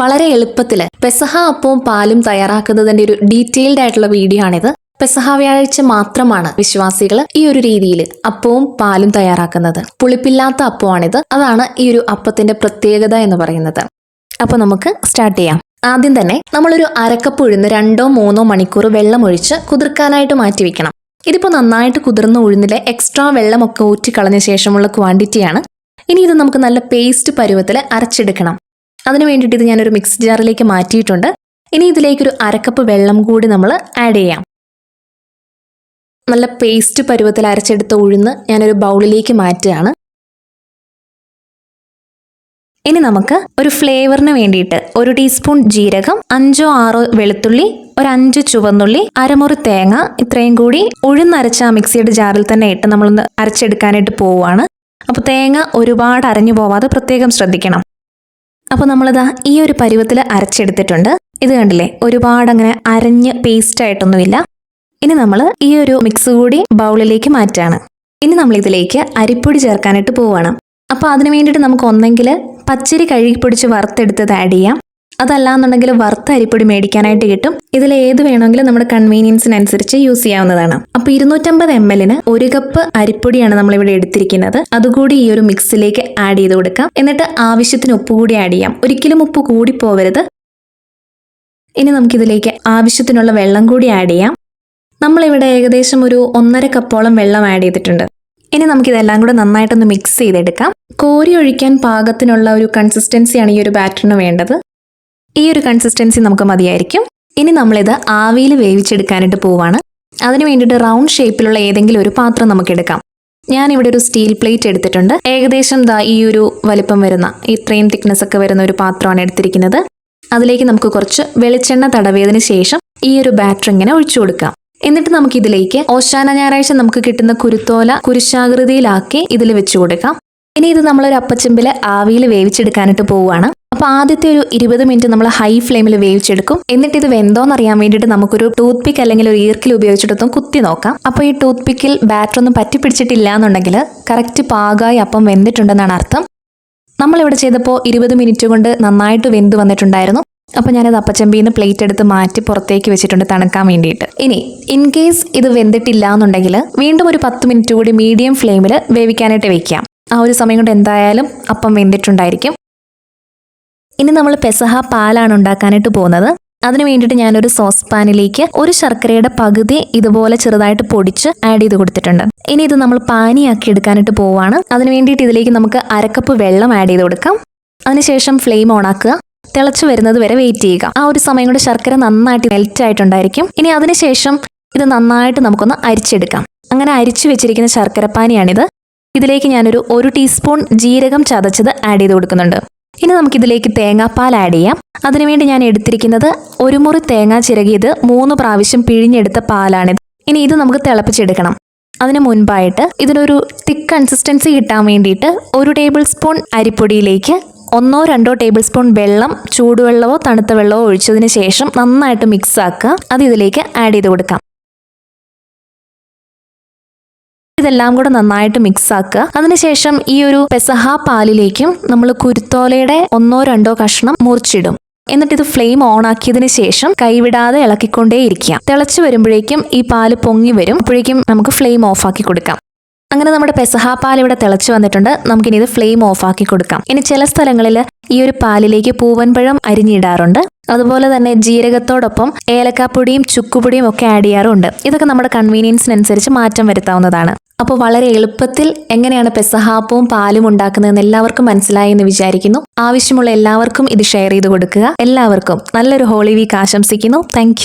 വളരെ എളുപ്പത്തിൽ പെസഹ അപ്പവും പാലും തയ്യാറാക്കുന്നതിന്റെ ഒരു ഡീറ്റെയിൽഡ് ആയിട്ടുള്ള വീഡിയോ ആണിത്. പെസഹ വ്യാഴാഴ്ച മാത്രമാണ് വിശ്വാസികൾ ഈ ഒരു രീതിയിൽ അപ്പവും പാലും തയ്യാറാക്കുന്നത്. പുളിപ്പില്ലാത്ത അപ്പമാണിത്. അതാണ് ഈ ഒരു അപ്പത്തിന്റെ പ്രത്യേകത എന്ന് പറയുന്നത്. അപ്പൊ നമുക്ക് സ്റ്റാർട്ട് ചെയ്യാം. ആദ്യം തന്നെ നമ്മളൊരു അരക്കപ്പ് ഉഴുന്ന് രണ്ടോ മൂന്നോ മണിക്കൂർ വെള്ളം ഒഴിച്ച് കുതിർക്കാനായിട്ട് മാറ്റി വെക്കണം. ഇതിപ്പോ നന്നായിട്ട് കുതിർന്ന ഉഴുന്നിലെ എക്സ്ട്രാ വെള്ളമൊക്കെ ഊറ്റിക്കളഞ്ഞ ശേഷമുള്ള ക്വാണ്ടിറ്റിയാണ്. ഇനി ഇത് നമുക്ക് നല്ല പേസ്റ്റ് പരുവത്തിൽ അരച്ചെടുക്കണം. അതിന് വേണ്ടിയിട്ട് ഇത് ഞാനൊരു മിക്സ് ജാറിലേക്ക് മാറ്റിയിട്ടുണ്ട്. ഇനി ഇതിലേക്ക് ഒരു അരക്കപ്പ് വെള്ളം കൂടി നമ്മൾ ആഡ് ചെയ്യാം. നല്ല പേസ്റ്റ് പരുവത്തിൽ അരച്ചെടുത്ത ഉഴുന്ന് ഞാനൊരു ബൗളിലേക്ക് മാറ്റുകയാണ്. ഇനി നമുക്ക് ഒരു ഫ്ലേവറിന് വേണ്ടിയിട്ട് ഒരു ടീസ്പൂൺ ജീരകം അഞ്ചോ ആറോ വെളുത്തുള്ളി ഒരു അഞ്ച് ചുവന്നുള്ളി അരമുറി തേങ്ങ ഇത്രയും കൂടി ഉഴുന്നരച്ച മിക്സിയുടെ ജാറിൽ തന്നെ ഇട്ട് നമ്മളൊന്ന് അരച്ചെടുക്കാനായിട്ട് പോവുകയാണ്. അപ്പോൾ തേങ്ങ ഒരുപാട് അരഞ്ഞു പോവാതെ പ്രത്യേകം ശ്രദ്ധിക്കണം. അപ്പോൾ നമ്മളിതാ ഈ ഒരു പരുവത്തിൽ അരച്ചെടുത്തിട്ടുണ്ട്. ഇത് കണ്ടില്ലേ? ഒരുപാട് അങ്ങനെ അരഞ്ഞ് പേസ്റ്റ് ആയിട്ടൊന്നുമില്ല. ഇനി നമ്മൾ ഈ ഒരു മിക്സ് കൂടി ബൗളിലേക്ക് മാറ്റാണ്. ഇനി നമ്മൾ ഇതിലേക്ക് അരിപ്പൊടി ചേർക്കാനായിട്ട് പോവുകയാണ് അപ്പോൾ അതിന് വേണ്ടിയിട്ട് നമുക്ക് ഒന്നെങ്കിൽ പച്ചരി കഴുകി പൊടിച്ച് വറുത്തെടുത്തത് ആഡ് ചെയ്യാം. അതല്ലാന്നുണ്ടെങ്കിൽ വറുത്ത അരിപ്പൊടി മേടിക്കാനായിട്ട് കിട്ടും. ഇതിൽ ഏത് വേണമെങ്കിലും നമ്മുടെ കൺവീനിയൻസിനനുസരിച്ച് യൂസ് ചെയ്യാവുന്നതാണ്. അപ്പോൾ ഇരുന്നൂറ്റമ്പത് എം എല്ലിന് ഒരു കപ്പ് അരിപ്പൊടിയാണ് നമ്മളിവിടെ എടുത്തിരിക്കുന്നത്. അതുകൂടി ഈ ഒരു മിക്സിലേക്ക് ആഡ് ചെയ്ത് കൊടുക്കാം. എന്നിട്ട് ആവശ്യത്തിന് ഉപ്പ് കൂടി ആഡ് ചെയ്യാം. ഒരിക്കലും ഉപ്പ് കൂടി പോവരുത്. ഇനി നമുക്കിതിലേക്ക് ആവശ്യത്തിനുള്ള വെള്ളം കൂടി ആഡ് ചെയ്യാം. നമ്മളിവിടെ ഏകദേശം ഒരു ഒന്നര കപ്പോളം വെള്ളം ആഡ് ചെയ്തിട്ടുണ്ട്. ഇനി നമുക്കിതെല്ലാം കൂടെ നന്നായിട്ടൊന്ന് മിക്സ് ചെയ്തെടുക്കാം. കോരി ഒഴിക്കാൻ പാകത്തിനുള്ള ഒരു കൺസിസ്റ്റൻസിയാണ് ഈ ഒരു ബാറ്ററിന് വേണ്ടത്. ഈ ഒരു കൺസിസ്റ്റൻസി നമുക്ക് മതിയായിരിക്കും. ഇനി നമ്മളിത് ആവിയിൽ വേവിച്ചെടുക്കാനായിട്ട് പോവാണ്. അതിന് വേണ്ടിയിട്ട് റൗണ്ട് ഷേപ്പിലുള്ള ഏതെങ്കിലും ഒരു പാത്രം നമുക്ക് എടുക്കാം. ഞാൻ ഇവിടെ ഒരു സ്റ്റീൽ പ്ലേറ്റ് എടുത്തിട്ടുണ്ട്. ഏകദേശം ദാ ഈ ഒരു വലിപ്പം വരുന്ന ഇത്രയും തിക്നെസ് ഒക്കെ വരുന്ന ഒരു പാത്രമാണ് എടുത്തിരിക്കുന്നത്. അതിലേക്ക് നമുക്ക് കുറച്ച് വെളിച്ചെണ്ണ തടവിയതിന് ശേഷം ഈ ഒരു ബാറ്റർ ഇങ്ങനെ ഒഴിച്ചു കൊടുക്കാം. എന്നിട്ട് നമുക്ക് ഇതിലേക്ക് ഓശാന ഞായറാഴ്ച നമുക്ക് കിട്ടുന്ന കുരുത്തോല കുരിശാകൃതിയിലാക്കി ഇതിൽ വെച്ചു കൊടുക്കാം. ഇനി ഇത് നമ്മളൊരു അപ്പച്ചെമ്പിൽ ആവിയിൽ വേവിച്ചെടുക്കാനായിട്ട് പോവുകയാണ് അപ്പൊ ആദ്യത്തെ ഒരു ഇരുപത് മിനിറ്റ് നമ്മൾ ഹൈ ഫ്ലെയിമിൽ വേവിച്ചെടുക്കും. എന്നിട്ട് ഇത് വെന്തോന്ന് അറിയാൻ വേണ്ടിയിട്ട് നമുക്കൊരു ടൂത്ത് പിക്ക് അല്ലെങ്കിൽ ഒരു ഈർക്കിൽ ഉപയോഗിച്ചിട്ടൊന്നും കുത്തി നോക്കാം. അപ്പോൾ ഈ ടൂത്ത് പിക്കിൽ ബാറ്റർ ഒന്നും പറ്റി പിടിച്ചിട്ടില്ല എന്നുണ്ടെങ്കിൽ കറക്റ്റ് പാകമായി അപ്പം വെന്തിട്ടുണ്ടെന്നാണ് അർത്ഥം. നമ്മളിവിടെ ചെയ്തപ്പോൾ ഇരുപത് മിനിറ്റ് കൊണ്ട് നന്നായിട്ട് വെന്ത് വന്നിട്ടുണ്ടായിരുന്നു. അപ്പോൾ ഞാനത് അപ്പച്ചമ്പിയിൽ നിന്ന് പ്ലേറ്റ് എടുത്ത് മാറ്റി പുറത്തേക്ക് വെച്ചിട്ടുണ്ട് തണുക്കാൻ വേണ്ടിയിട്ട്. ഇനി ഇൻ കേസ് ഇത് വെന്തിട്ടില്ല എന്നുണ്ടെങ്കിൽ വീണ്ടും ഒരു പത്ത് മിനിറ്റ് കൂടി മീഡിയം ഫ്ലെയിമിൽ വേവിക്കാനായിട്ട് വെക്കാം. ആ ഒരു സമയം കൊണ്ട് എന്തായാലും അപ്പം വെന്തിട്ടുണ്ടായിരിക്കും. ഇനി നമ്മൾ പെസഹ പാലാണ് ഉണ്ടാക്കാനായിട്ട് പോകുന്നത്. അതിന് വേണ്ടിയിട്ട് ഞാനൊരു സോസ് പാനിലേക്ക് ഒരു ശർക്കരയുടെ പകുതി ഇതുപോലെ ചെറുതായിട്ട് പൊടിച്ച് ആഡ് ചെയ്ത് കൊടുത്തിട്ടുണ്ട്. ഇനി ഇത് നമ്മൾ പാനിയാക്കി എടുക്കാനായിട്ട് പോവാണ്. അതിന് വേണ്ടിയിട്ട് ഇതിലേക്ക് നമുക്ക് അരക്കപ്പ് വെള്ളം ആഡ് ചെയ്ത് കൊടുക്കാം. അതിനുശേഷം ഫ്ലെയിം ഓണാക്കുക തിളച്ചു വരുന്നത് വരെ വെയിറ്റ് ചെയ്യുക. ആ ഒരു സമയം കൊണ്ട് ശർക്കര നന്നായിട്ട് മെൽറ്റ് ആയിട്ടുണ്ടായിരിക്കും. ഇനി അതിനുശേഷം ഇത് നന്നായിട്ട് നമുക്കൊന്ന് അരിച്ചെടുക്കാം. അങ്ങനെ അരിച്ചു വെച്ചിരിക്കുന്ന ശർക്കര ശർക്കരപ്പാനിയാണിത് ഇതിലേക്ക് ഞാനൊരു ഒരു ടീസ്പൂൺ ജീരകം ചതച്ചത് ആഡ് ചെയ്ത് കൊടുക്കുന്നുണ്ട്. ഇനി നമുക്കിതിലേക്ക് തേങ്ങാപ്പാൽ ആഡ് ചെയ്യാം. അതിനുവേണ്ടി ഞാൻ എടുത്തിരിക്കുന്നത് ഒരു മുറി തേങ്ങ ചിരകിയത് മൂന്ന് പ്രാവശ്യം പിഴിഞ്ഞെടുത്ത പാലാണിത്. ഇനി ഇത് നമുക്ക് തിളപ്പിച്ചെടുക്കണം. അതിന് മുൻപായിട്ട് ഇതിനൊരു തിക്ക് കൺസിസ്റ്റൻസി കിട്ടാൻ വേണ്ടിയിട്ട് ഒരു ടേബിൾ സ്പൂൺ അരിപ്പൊടിയിലേക്ക് ഒന്നോ രണ്ടോ ടേബിൾ സ്പൂൺ വെള്ളം ചൂടുവെള്ളമോ തണുത്ത വെള്ളമോ ഒഴിച്ചതിന് ശേഷം നന്നായിട്ട് മിക്സ് ആക്കുക. അത് ഇതിലേക്ക് ആഡ് ചെയ്ത് കൊടുക്കാം. ഇതെല്ലാം കൂടെ നന്നായിട്ട് മിക്സ് ആക്കുക. അതിനുശേഷം ഈ ഒരു പെസഹ പാലിലേക്കും നമ്മൾ കുരുത്തോലയുടെ ഒന്നോ രണ്ടോ കഷ്ണം മുറിച്ചിടും. എന്നിട്ട് ഇത് ഫ്ലെയിം ഓൺ ആക്കിയതിനു ശേഷം കൈവിടാതെ ഇളക്കിക്കൊണ്ടേയിരിക്കുക തിളച്ചു വരുമ്പോഴേക്കും ഈ പാൽ പൊങ്ങി വരും. അപ്പോഴേക്കും നമുക്ക് ഫ്ലെയിം ഓഫ് ആക്കി കൊടുക്കാം. അങ്ങനെ നമ്മുടെ പെസഹ പാൽ ഇവിടെ തിളച്ചു വന്നിട്ടുണ്ട്. നമുക്കിനി ഇത് ഫ്ലെയിം ഓഫ് ആക്കി കൊടുക്കാം. ഇനി ചില സ്ഥലങ്ങളിൽ ഈ ഒരു പാലിലേക്ക് പൂവൻപഴം അരിഞ്ഞിടാറുണ്ട്. അതുപോലെ തന്നെ ജീരകത്തോടൊപ്പം ഏലക്കാപ്പൊടിയും ചുക്കുപൊടിയും ഒക്കെ ആഡ് ചെയ്യാറുണ്ട്. ഇതൊക്കെ നമ്മുടെ കൺവീനിയൻസിനനുസരിച്ച് മാറ്റം വരുത്താവുന്നതാണ്. അപ്പോൾ വളരെ എളുപ്പത്തിൽ എങ്ങനെയാണ് പെസഹാപ്പവും പാലും ഉണ്ടാക്കുന്നതെന്ന് എല്ലാവർക്കും മനസ്സിലായി എന്ന് വിചാരിക്കുന്നു. ആവശ്യമുള്ള എല്ലാവർക്കും ഇത് ഷെയർ ചെയ്ത് കൊടുക്കുക. എല്ലാവർക്കും നല്ലൊരു ഹോളി വീക്ക് ആശംസിക്കുന്നു. താങ്ക്